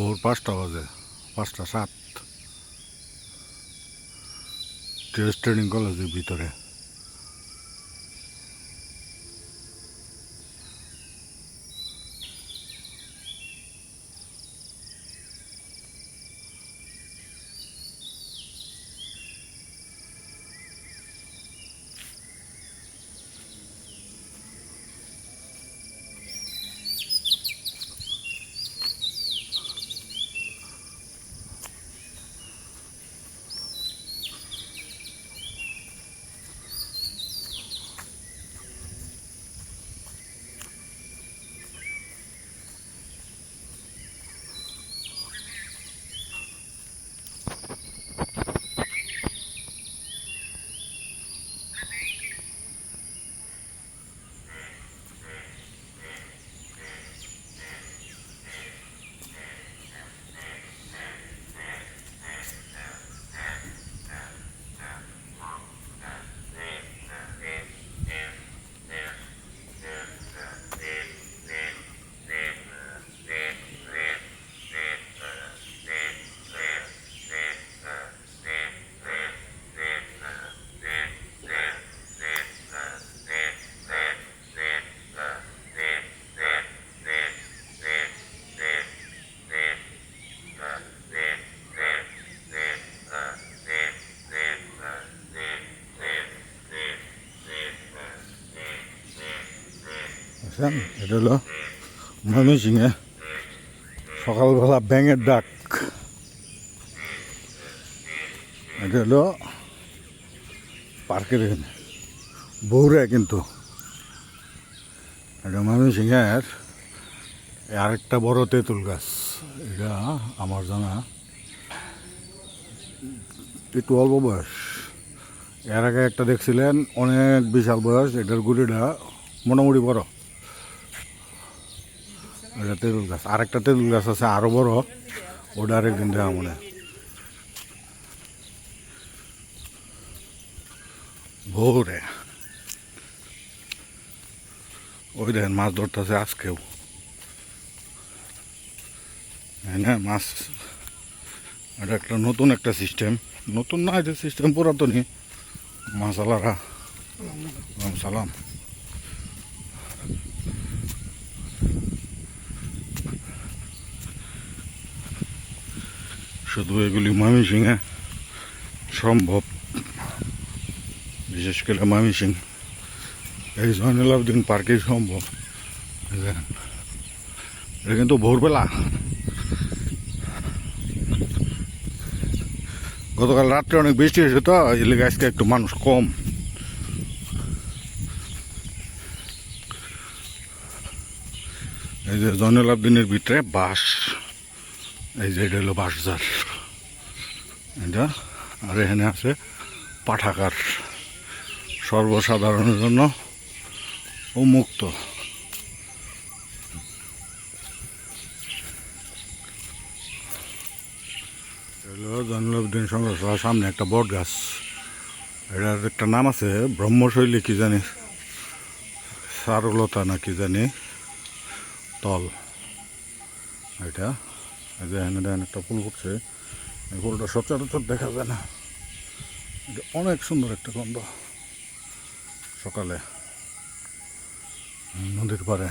ভোর পাঁচটা বাজে পাঁচটা সাত। ট্রেনিং কলেজের ভিতরে। বুঝছেন এটা হলো ময়মনসিংহে সকালবেলা ব্যাঙের ডাক। এটা হলো পার্কের এখানে। বৌরে কিন্তু। এটা ময়মনসিংহের আরেকটা বড় তেঁতুল গাছ। এটা আমার জানা। একটু অল্প বয়স। এর আগে একটা দেখছিলেন, অনেক বিশাল বয়স। এটার গুড়িটা মোটামুটি বড়। এটা তেঁতুল গাছ। আরেকটা তেঁতুল গাছ আছে, আরও বড়। ওটা আরেকদিন দেখা মনে ভোরে। ওই দেখেন, মাছ ধরতেছে আজকেও। হ্যাঁ মাছ। এটা একটা নতুন একটা সিস্টেম নতুন না এটা সিস্টেম পুরাতনই। মাসালারা। সালাম। শুধু এগুলি ময়মনসিংহে সম্ভব। বিশেষ করে ময়মনসিং এই জয়নুল আবদিন পার্কেই সম্ভব। এটা কিন্তু ভোরবেলা। গতকাল রাত্রে অনেক বৃষ্টি হয়েছে তো, এই লেগে আজকে একটু মানুষ কম। এই যে জয়নুল আবদিনের ভিতরে বাস। এই যে এটা হলো বাসজার এটা আর এখানে আছে পাঠাগার। সর্বসাধারণের জন্য উন্মুক্ত। জয়নুলাবুদ্দিন সংগ্রহশালার সামনে একটা বট গাছ। এটার একটা নাম আছে ব্রহ্মশৈলী কি জানি? সারলতা না কি জানি? তল। এটা যে এখানে দেখেন একটা ফুল ফুটছে, এই ফুলটা সচরাচর দেখা যায় না। এটা অনেক সুন্দর একটা গন্ধ। সকালে, নদীর পাড়ে।